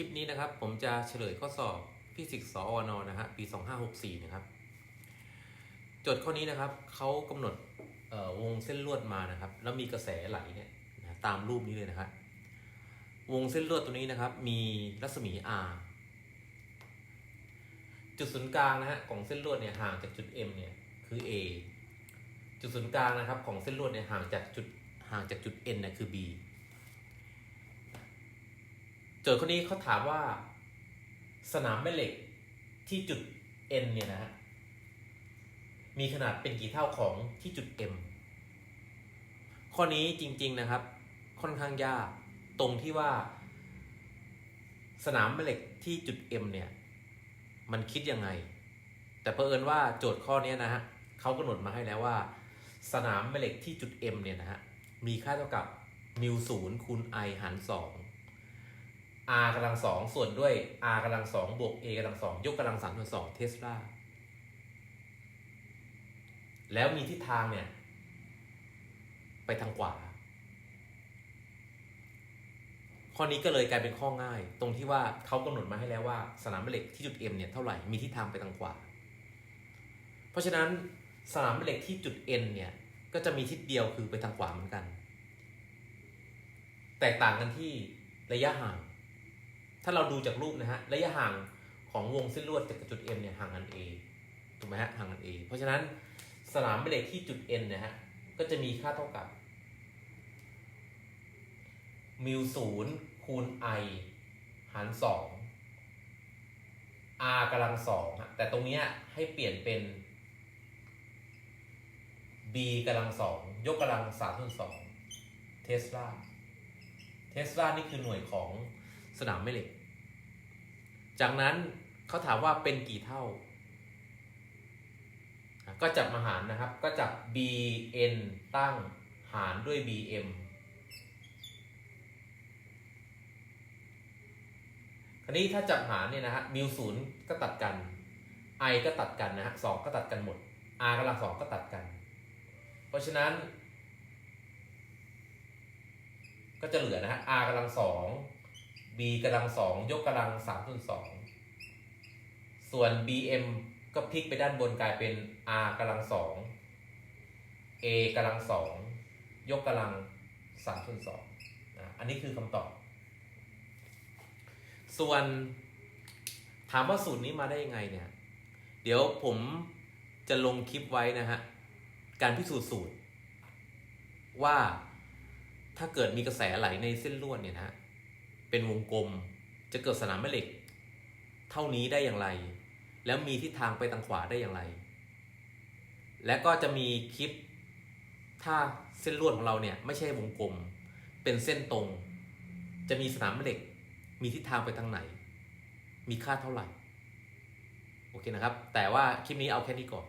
ลิปนี้นะครับผมจะเฉลยข้อสอบฟิสิกส์สอวนนะฮะปี 2564 นะครับ โจทย์ข้อนี้นะครับเขากำหนดวงเส้นลวดมานะครับ แล้วมีกระแสไหลเนี่ยนะตามรูปนี้เลยนะครับ วงเส้นลวดตัวนี้นะครับ มีรัศมี r จุดศูนย์กลางนะฮะของเส้นลวดเนี่ยห่างจากจุด M เนี่ยคือ A จุดศูนย์กลางนะครับของเส้นลวดเนี่ยห่างจากจุดห่างจากจุด N เนี่ยคือ B จทย์ข้อนี้เขาถามว่า สนามแม่เหล็กที่จุด N เนี่ยนะฮะมีขนาดเป็นกี่เท่าของที่จุด M ข้อนี้จริง ๆนะครับ ค่อนข้างยากตรงที่ว่า สนามแม่เหล็กที่จุด M เนี่ย มันคิดยังไง แต่เผอิญว่าโจทย์ข้อนี้นะฮะเขากำหนดมาให้แล้วว่า สนามแม่เหล็กที่จุด M เนี่ยนะฮะมีค่าเท่ากับมิวศูนย์คูณ i หารสอง r กำลังสองส่วนด้วย r กำลังสองบวก a กำลังสองยกกำลังสามส่วนสองเทสลาแล้วมีทิศทางเนี่ย ไปทางขวา ข้อนี้ก็เลยกลายเป็นข้อง่าย ตรงที่ว่าเขากำหนดมาให้แล้วว่า สนามแม่เหล็กที่จุด M เนี่ยเท่าไหร่มีทิศทางไปทางขวา เพราะฉะนั้นสนามแม่เหล็กที่จุด N เนี่ยก็จะมีทิศเดียวคือไปทางขวาเหมือนกัน แตกต่างกันที่ระยะห่าง ถ้าเราดูจากรูปนะฮะระยะห่างของวงเส้นลวดจากจุด M เนี่ยห่างกัน A ถูกไหมฮะห่างกัน A เพราะฉะนั้นสนามแม่เหล็กที่จุด N เนะฮะก็จะมีค่าเท่ากับมิวศูนย์คูณ i หารสอง r กำลังสองฮะแต่ตรงเนี้ยให้เปลี่ยนเป็น b กำลังสองยกกำลังสามส่วนสองเทสลาเทสลานี่คือหน่วยของ สนามแม่เหล็ก จากนั้นเขาถามว่าเป็นกี่เท่า ก็จับมาหารนะครับ ก็จับ bn ตั้งหารด้วย bm คราวนี้ถ้าจับหารเนี่ยนะฮะมิวศูนย์ก็ตัดกัน i ก็ตัดกันนะฮะสองก็ตัดกันหมด r กำลังสองก็ตัดกัน เพราะฉะนั้น ก็จะเหลือนะฮะ r กำลังสอง b กำลังสองยกกำลังสามส่วนสองส่วน bm ก็พลิกไปด้านบนกลายเป็น r กำลังสอง a กำลังสองยกกำลังสามส่วนสองอันนี้คือคำตอบ ส่วนถามว่าสูตรนี้มาได้ยังไงเนี่ย เดี๋ยวผมจะลงคลิปไว้นะฮะ การพิสูจน์สูตร ว่าถ้าเกิดมีกระแสไหลในเส้นลวดเนี่ยนะ เป็นวงกลม จะเกิดสนามแม่เหล็ก เท่านี้ได้อย่างไร แล้วมีทิศทางไปทางขวาได้อย่างไร และก็จะมีคลิป ถ้าเส้นลวดของเราเนี่ยไม่ใช่วงกลม เป็นเส้นตรง จะมีสนามแม่เหล็ก มีทิศทางไปทางไหน มีค่าเท่าไหร่ โอเคนะครับ แต่ว่าคลิปนี้เอาแค่นี้ก่อน